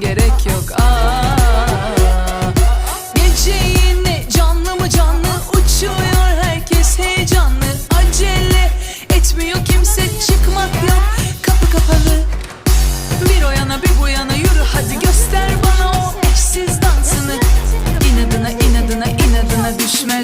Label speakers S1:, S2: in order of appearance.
S1: gerek yok. Aa, Gece yine canlı mı canlı? Uçuyor herkes heyecanlı. Acele etmiyor kimse çıkmak yok. Kapı kapalı. Bir o yana bir bu yana yürü hadi göster bana o eşsiz dansını. İnadına inadına inadına düşme